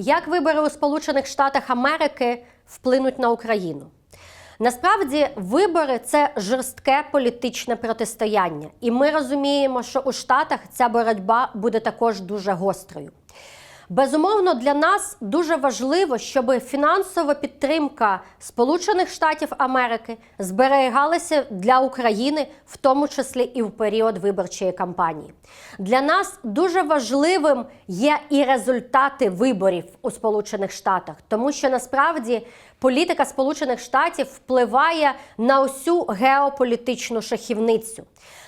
як вибори у Сполучених Штатах Америки вплинуть на Україну. Насправді, вибори це жорстке політичне протистояння, і ми розуміємо, що у Штатах ця боротьба буде також дуже гострою. Безумовно, для нас дуже важливо, щоб фінансова підтримка Сполучених Штатів Америки зберігалася для України, в тому числі і в період виборчої кампанії. Для нас дуже важливим є і результати виборів у Сполучених Штатах, тому що насправді політика Сполучених Штатів впливає на усю геополітичну шахівницю.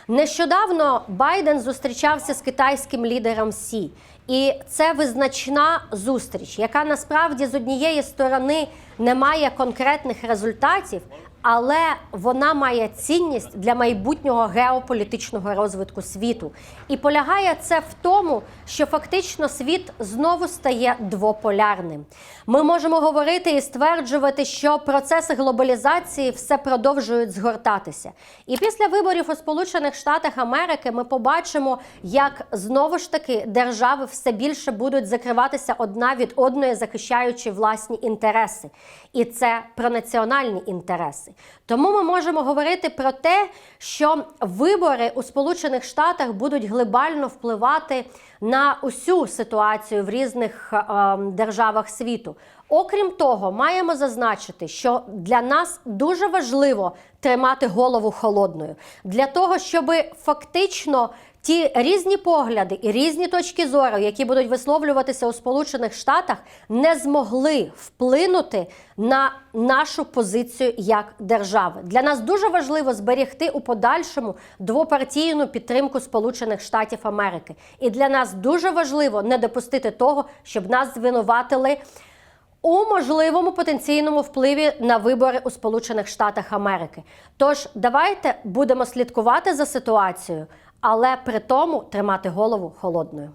Нещодавно Байден зустрічався з китайським лідером Сі. І це визначна зустріч, яка насправді з однієї сторони не має конкретних результатів, але вона має цінність для майбутнього геополітичного розвитку світу. І полягає це в тому, що фактично світ знову стає двополярним. Ми можемо говорити і стверджувати, що процеси глобалізації все продовжують згортатися. І після виборів у Сполучених Штатах Америки ми побачимо, як знову ж таки держави все більше будуть закриватися одна від одної, захищаючи власні інтереси. І це про національні інтереси. Тому ми можемо говорити про те, що вибори у Сполучених Штатах будуть глобально впливати на усю ситуацію в різних е, державах світу. Окрім того, маємо зазначити, що для нас дуже важливо тримати голову холодною для того, щоб фактично ті різні погляди і різні точки зору, які будуть висловлюватися у Сполучених Штатах, не змогли вплинути на нашу позицію як держави. Для нас дуже важливо зберегти у подальшому двопартійну підтримку Сполучених Штатів Америки. І для нас дуже важливо не допустити того, щоб нас звинуватили. У можливому потенційному впливі на вибори у Сполучених Штатах Америки. Тож давайте будемо слідкувати за ситуацією, але при тому тримати голову холодною.